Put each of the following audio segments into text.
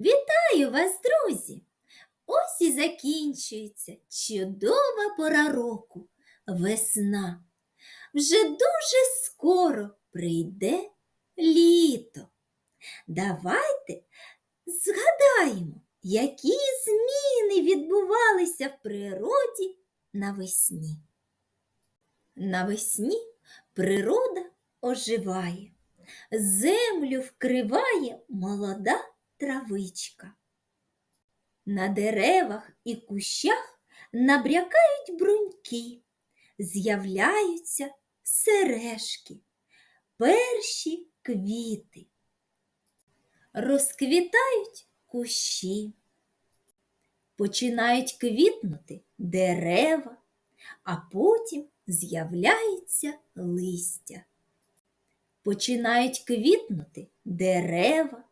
Вітаю вас, друзі! Ось і закінчується чудова пора року, весна. Вже дуже скоро прийде літо. Давайте згадаємо, які зміни відбувалися в природі навесні. Навесні природа оживає, землю вкриває молода травичка. На деревах і кущах набрякають бруньки, з'являються сережки, перші квіти. Розквітають кущі, починають квітнути дерева, а потім з'являється листя. Починають квітнути дерева,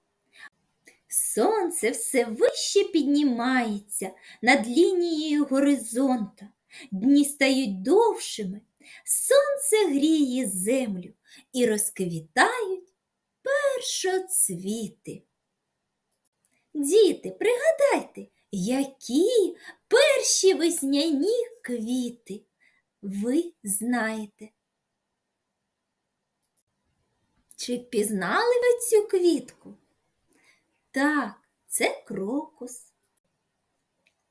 Сонце все вище піднімається над лінією горизонта. Дні стають довшими, сонце гріє землю і розквітають першоцвіти. Діти, пригадайте, які перші весняні квіти ви знаєте. Чи впізнали ви цю квітку? Так, це крокус.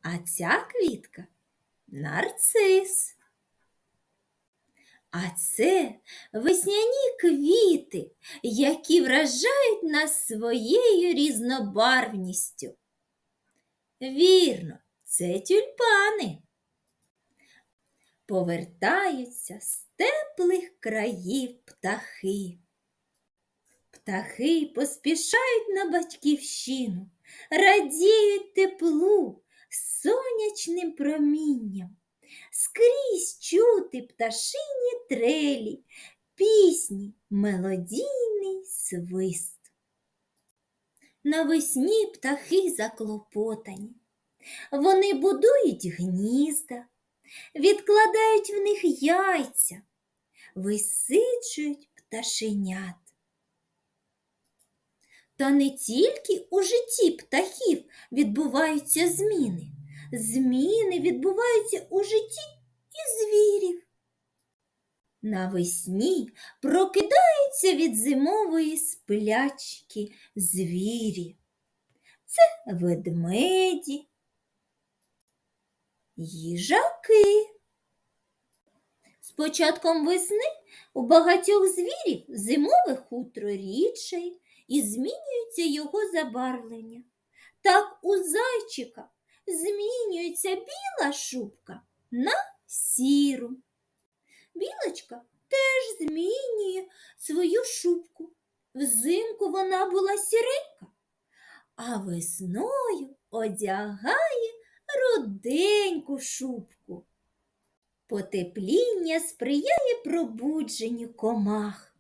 А ця квітка нарцис. А це весняні квіти, які вражають нас своєю різнобарвністю. Вірно, це тюльпани. Повертаються з теплих країв птахи. Птахи поспішають на батьківщину, радіють теплу, сонячним промінням. Скрізь чути пташині трелі, пісні, мелодійний свист. Навесні птахи заклопотані. Вони будують гнізда, відкладають в них яйця, висиджують пташенят. Та не тільки у житті птахів відбуваються зміни. Зміни відбуваються у житті і звірів. Навесні прокидаються від зимової сплячки звірі. Це ведмеді, їжаки. З початком весни у багатьох звірів зимове хутро рідшає, і змінюється його забарвлення. Так у зайчика змінюється біла шубка на сіру. Білочка теж змінює свою шубку. Взимку вона була сіренька, а весною одягає руденьку шубку. Потепління сприяє пробудженню комах.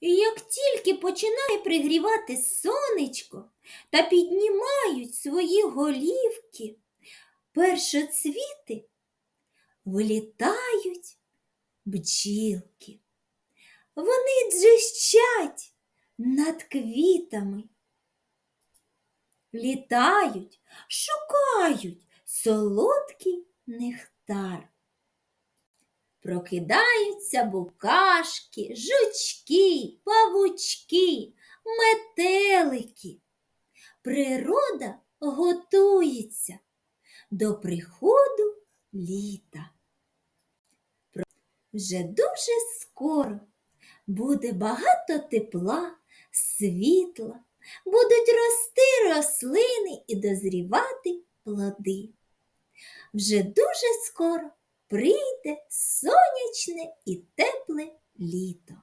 І як тільки починає пригрівати сонечко та піднімають свої голівки, першоцвіти вилітають бджілки. Вони дзищать над квітами. Літають, шукають солодкий нектар. Прокидаються букашки, жучки, павучки, метелики. Природа готується до приходу літа. Вже дуже скоро буде багато тепла, світла, будуть рости рослини і дозрівати плоди. Вже дуже скоро прийде сонячне і тепле літо.